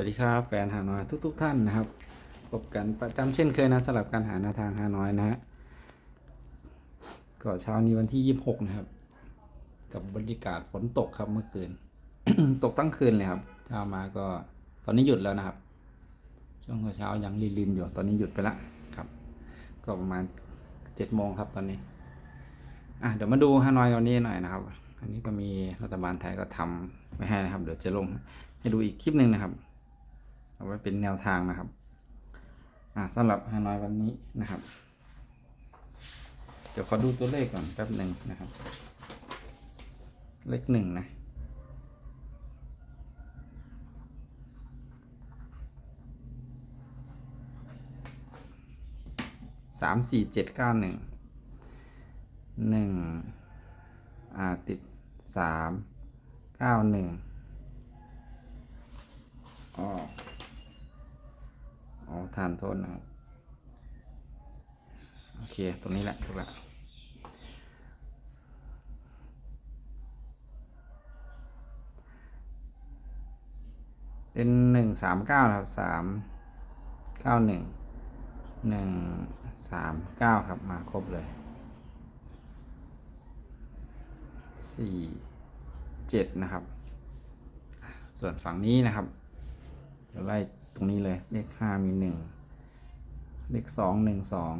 วัสดีครับแฟนหาน้อยทุกๆท่านนะครับพบกันประจำเช่นเคยนะสำหรับการหาแนวทางหาน้อยนะฮะก็เช้านี้วันที่26นะครับ กับบรรยากาศฝนตกครับเมื่อคืน ตกตั้งคืนเลยครับเช้ามาก็ตอนนี้หยุดแล้วนะครับ ช่วงเช้ายังลินๆอยู่ตอนนี้หยุดไปละครับ ก็ประมาณ7โมงครับตอนนี้อะเดี๋ยวมาดูฮานอยวันนี้หน่อยนะครับ อันนี้ก็มีรัฐบาลไทยก็ทำไว้ให้นะครับ เดี๋ยวจะลงให้ดูอีกคลิปหนึ่งนะครับ เอาไว้เป็นแนวทางนะครับอ่าสำหรับฮานอยวันนี้นะครับ เดี๋ยวขอดูตัวเลขก่อนแป๊บหนึ่งนะครับ เลขหนึ่งนะสามสี่เจ็ดเก้าหนึ่งหนึ่งอ่าติดสามเก้าหนึ่งอ๋อ อ๋อทานโทษนะครับ โอเค ตรงนี้แหละถูกแล้วเป็นหนึ่งสามเก้านะครับสามเก้าหนึ่งหนึ่งสามเก้าครับมาครบเลยสี่เจ็ดนะครับ ส่วนฝั่งนี้นะครับเดี๋ยวไล่ ตรงนี้เลย เลขห้ามีหนึ่งเลขสองหนึ่งสอง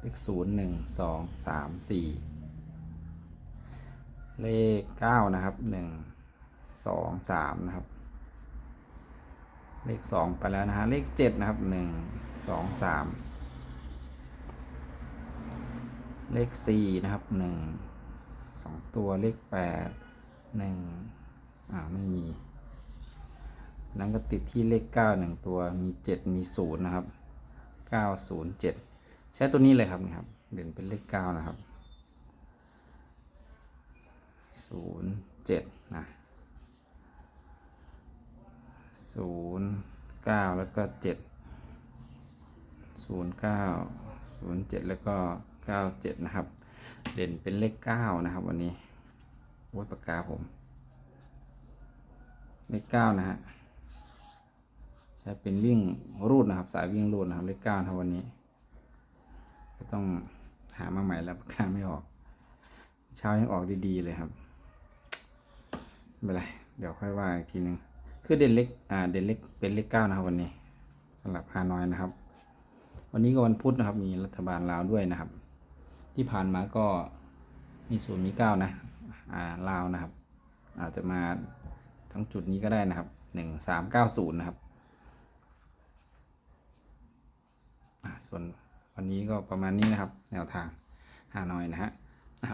เลขศูนย์หนึ่งสองสามสี่เลขเก้านะครับหนึ่งสองสามนะครับ เลขสองไปแล้วนะฮะเลขเจ็ดนะครับหนึ่งสองสามเลขสี่นะครับหนึ่งสองตัวเลขแปดหนึ่งอ่าไม่มี นั้นก็ติดที่เลขเก้าหนึ่งตัวมีเจ็ดมีศูนย์นะครับเก้าศูนย์เจ็ดใช้ตัวนี้เลยครับนี่ครับ เด่นเป็นเลขเก้านะครับศูนย์เจ็ดนะศูนย์เก้าแล้วก็เจ็ดศูนย์เก้าศูนย์เจ็ดแล้วก็เก้าเจ็ดนะครับ เด่นเป็นเลขเก้านะครับ วันนี้โอ้ยปากกาผม เลขเก้านะฮะ ใช้เป็นวิ่งรูดนะครับ สายวิ่งรูดนะครับเลขเก้าครับวันนี้ก็ต้องหามาใหม่แล้วปากกาไม่ออก เช้ายังออกดีๆเลยครับไม่เป็นไรเดี๋ยวค่อยว่าอีกทีนึงคือเด่นเล็กอ่าเด่นเล็กเป็นเลขเก้านะครับวันนี้สำหรับฮานอยนะครับ วันนี้ก็วันพุธนะครับ มีรัฐบาลลาวด้วยนะครับ ที่ผ่านมาก็มีศูนย์มีเก้านะอ่าลาวนะครับ อาจจะมาทั้งจุดนี้ก็ได้นะครับหนึ่งสามเก้าศูนย์นะครับอ่า ส่วนวันนี้ก็ประมาณนี้นะครับ แนวทางหาหน่อยนะฮะ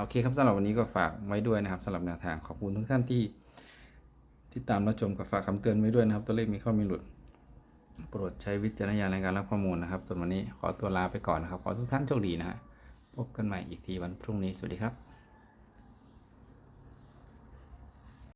โอเคครับสำหรับวันนี้ก็ฝากไว้ด้วยนะครับสำหรับแนวทางขอบคุณทุกท่านที่ที่ตามรับชมกับฝากคำเตือนไว้ด้วยนะครับ ตัวเลขมีข้อมีหลุด โปรดใช้วิจารณญาณในการรับข้อมูลนะครับส่วนวันนี้ขอตัวลาไปก่อนนะครับขอทุกท่านโชคดีนะฮะพบกันใหม่อีกทีวันพรุ่งนี้สวัสดีครับ